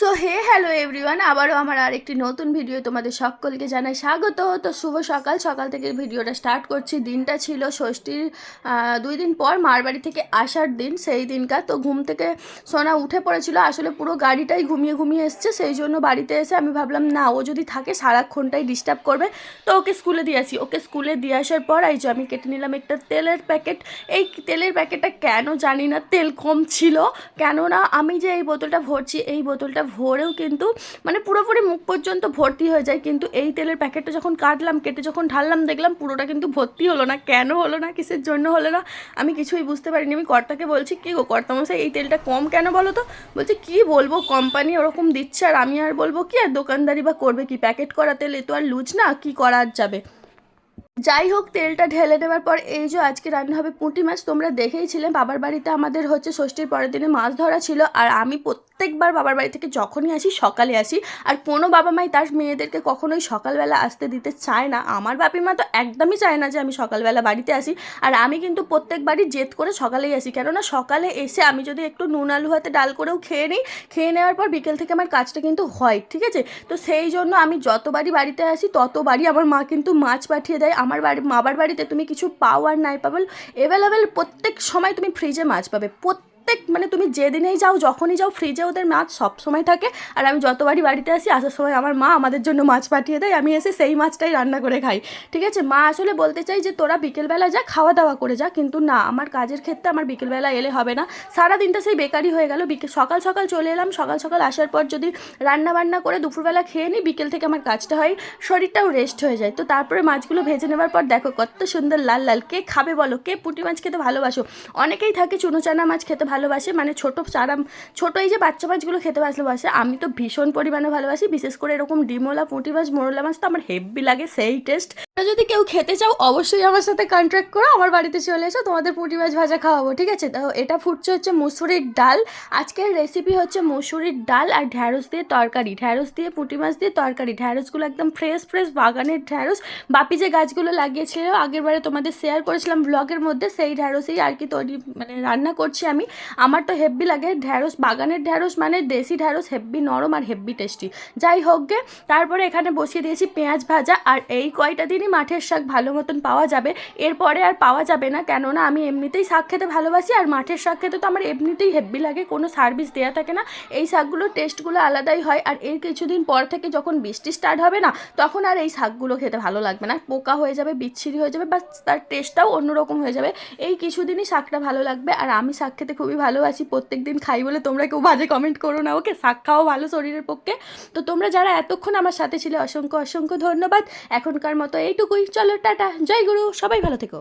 So hey hello everyone আবারও আমার আরেকটি নতুন ভিডিও তোমাদের সকলকে জানাই স্বাগত। তো শুভ সকাল। সকাল থেকে ভিডিওটা স্টার্ট করছি। দিনটা ছিল ষষ্ঠীর দুই দিন পর মার বাড়ি থেকে আসার দিন, সেই দিনকার তো ঘুম থেকে সোনা উঠে পড়েছিল। আসলে পুরো গাড়িটাই ঘুমিয়ে ঘুমিয়ে এসছে। সেই জন্য বাড়িতে এসে আমি ভাবলাম, না, ও যদি থাকে, সারাক্ষণটাই ডিস্টার্ব করবে। তো ওকে স্কুলে দিয়ে আসি। ওকে স্কুলে দিয়ে আসার পর, এই যে আমি কেটে নিলাম একটা তেলের প্যাকেট এই তেলের প্যাকেটটা কেন জানি না, তেল কম ছিল। কেননা আমি যে এই বোতলটা ভরছি, এই বোতলটা ভরেও কিন্তু মানে পুরোপুরি মুখ পর্যন্ত ভর্তি হয়ে যায়। কিন্তু এই তেলের প্যাকেটটা যখন কাটলাম, কেটে যখন ঢাললাম, দেখলাম পুরোটা কিন্তু ভর্তি হলো না। কেন হলো না? কিসের জন্য হলো না? আমি কিছুই বুঝতে পারিনি। আমি কর্তাকে বলছি, কী গো কর্তামশাই, এই তেলটা কম কেন বলো তো? বলছে, কি বলব? কোম্পানি ওরকম দিচ্ছে আর আমি আর বলব কি? আর দোকানদারি বা করবে কি? প্যাকেট করা তেল, এ তো আর লুজ না? কি করা যাবে? যাই হোক, তেলটা ঢেলে দেওয়ার পর এই যে আজকে রান্না হবে পুঁটি মাছ, তোমরা দেখেইছিলে বাবার বাড়িতে আমাদের হচ্ছে ষষ্ঠীর পরের দিনে মাছ ধরা ছিল। আর আমি প্রত্যেকবার বাবার বাড়ি থেকে যখনই আসি, সকালে আসি। আর কোনো বাবা মাই তার মেয়েদেরকে কখনোই সকালবেলা আসতে দিতে চায় না। আমার বাপি মা তো একদমই চায় না যে আমি সকালবেলা বাড়িতে আসি। আর আমি কিন্তু প্রত্যেকবারই জেদ করে সকালেই আসি। কেননা সকালে এসে আমি যদি একটু নুন আলু হাতে ডাল করেও খেয়ে নিই, খেয়ে নেওয়ার পর বিকেল থেকে আমার কাজটা কিন্তু হয়, ঠিক আছে? তো সেই জন্য আমি যতবারই বাড়িতে আসি, ততবারই আমার মা কিন্তু মাছ পাঠিয়ে দেয়। আমার বাড়ি মাবার বাড়িতে তুমি কিছু পাও আর নাই পাবল অ্যাভেলেবেল প্রত্যেক সময় তুমি ফ্রিজে মাছ পাবে। প্রত্যেক মানে তুমি যেদিনেই যাও, যখনই যাও ফ্রিজে ওদের মাছ সব সময় থাকে। আর আমি যতবারই বাড়িতে আসি, আসার সময় আমার মা আমাদের জন্য মাছ পাঠিয়ে দেয়। আমি এসে সেই মাছটাই রান্না করে খাই। ঠিক আছে? মা আসলে বলতে চাই যে, তোরা বিকেলবেলা যা খাওয়া দাওয়া করে যা। কিন্তু না, আমার কাজের ক্ষেত্রে আমার বিকেলবেলা এলে হবে না। সারা দিনটা সেই বেকারই হয়ে গেল। বিকেল সকাল সকাল চলে এলাম। সকাল সকাল আসার পর যদি রান্না বান্না করে দুপুরবেলা খেয়ে নিই, বিকেল থেকে আমার কাজটা হয়, শরীরটাও রেস্ট হয়ে যায়। তো তারপরে মাছগুলো ভেজে নেওয়ার পর দেখো, কত সুন্দর লাল লাল। কে খাবে বলো? কে পুঁটি মাছ খেতে ভালোবাসো? অনেকেই থাকে চুনো চানা মাছ খেতে ভালোবাসে মানে ছোটো চারা, ছোট এই যে বাচ্চা মাছগুলো খেতে ভালোবাসে, আমি তো ভীষণ পরিমাণে ভালোবাসি। বিশেষ করে এরকম ডিমোলা পুঁটি মাছ, মোরলা মাছ তো আমার হেভি লাগে, সেই টেস্ট যদি কেউ খেতে চাও, অবশ্যই আমার সাথে কন্ট্যাক্ট করো। আমার বাড়িতে চলে এসো, তোমাদের পুঁটি মাছ ভাজা খাওয়াবো, ঠিক আছে? তো এটা ফুটছে হচ্ছে মুসুরির ডাল। আজকের রেসিপি হচ্ছে মুসুরির ডাল আর ঢ্যাঁড়স দিয়ে তরকারি। ঢ্যাঁড়স দিয়ে, পুঁটি মাছ দিয়ে তরকারি। ঢ্যাঁড়সগুলো একদম ফ্রেশ ফ্রেশ বাগানের ঢ্যাঁড়স। বাপি যে গাছগুলো লাগিয়েছিল, আগের বারে তোমাদের শেয়ার করেছিলাম ব্লগের মধ্যে, সেই ঢ্যাঁড়সেই আর কি তৈরি মানে রান্না করছি আমি। আমার তো হেব্বি লাগে ঢ্যাঁড়স, বাগানের ঢ্যাঁড়স মানে দেশি ঢ্যাঁড়স হেব্বি নরম আর হেব্বি টেস্টি যাই হোক গে, তারপরে এখানে বসিয়ে দিয়েছি পেঁয়াজ ভাজা। আর এই কয়টা দিনই মাঠের শাক ভালো মতন পাওয়া যাবে। এরপরে আর পাওয়া যাবে না, কেননা আমি এমনিতেই শাক খেতে ভালোবাসি আর মাঠের শাক খেতে তো আমার এমনিতেই হেব্বি লাগে, কোনো সার্ভিস দেওয়া থাকে না। এই শাকগুলোর টেস্টগুলো আলাদাই হয় আর এর কিছুদিন পর থেকে যখন বৃষ্টি স্টার্ট হবে না, তখন আর এই শাকগুলো খেতে ভালো লাগবে না। পোকা হয়ে যাবে, বিচ্ছিরি হয়ে যাবে বা তার টেস্টটাও অন্যরকম হয়ে যাবে। এই কিছুদিনই শাকটা ভালো লাগবে আর আমি শাক খেতে খুবই ভালোবাসি প্রত্যেক দিন খাই বলে তোমরা কেউ বাজে কমেন্ট করো না, ওকে? শাক খাওয়া ভালো শরীরের পক্ষে। তো তোমরা যারা এতক্ষণ আমার সাথে ছিলে, অসংখ্য অসংখ্য ধন্যবাদ। এখনকার মতো এইটুকুই। চলো টাটা। জয় গুরু সবাই ভালো থেকো।